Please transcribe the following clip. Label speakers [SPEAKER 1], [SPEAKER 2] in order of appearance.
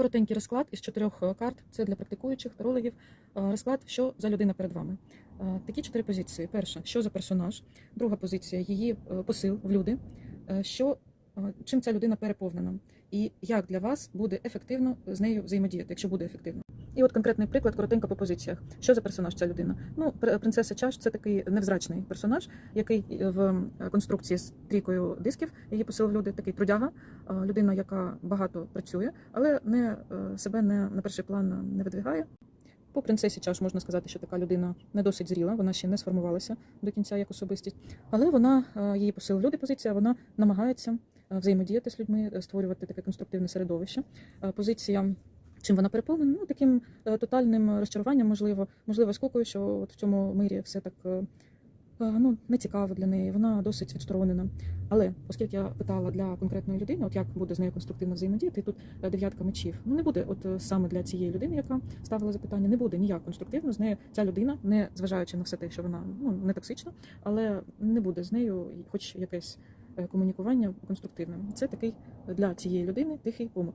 [SPEAKER 1] Коротенький розклад із чотирьох е, карт. Це для практикуючих тарологів. Е, Розклад, що за людина перед вами. Е, Такі чотири позиції. Перша, що за персонаж. Друга позиція її посил в люди. Що чим ця людина переповнена, і як для вас буде ефективно з нею взаємодіяти, якщо буде ефективно. І от конкретний приклад, коротенько по позиціях. Що за персонаж ця людина? Ну, принцеса чаш це такий невзрачний персонаж, який в е, конструкції з трійкою дисків її посилив люди, такий трудяга, е, людина, яка багато працює, але не е, себе не на перший план не видвигає. По принцесі чаш можна сказати, що така людина не досить зріла, вона ще не сформувалася до кінця як особистість, але вона е, її посил люди позиція, вона намагається е, взаємодіяти з людьми, е, створювати таке конструктивне середовище. Е, Позиція. Чим вона переповнена? Ну таким е, тотальним розчаруванням, можливо, можливо, скукою, що от в цьому мирі все так е, е, ну не цікаво для неї. Вона досить відсторонена. Але оскільки я питала для конкретної людини, от як буде з нею конструктивно взаємодіяти, тут дев'ятка мечів. Ну не буде, от саме для цієї людини, яка ставила запитання, не буде ніяк конструктивно з нею. Ця людина, не зважаючи на все те, що вона ну не токсична, але не буде з нею, хоч якесь комунікування конструктивним. Це такий для цієї людини тихий помут.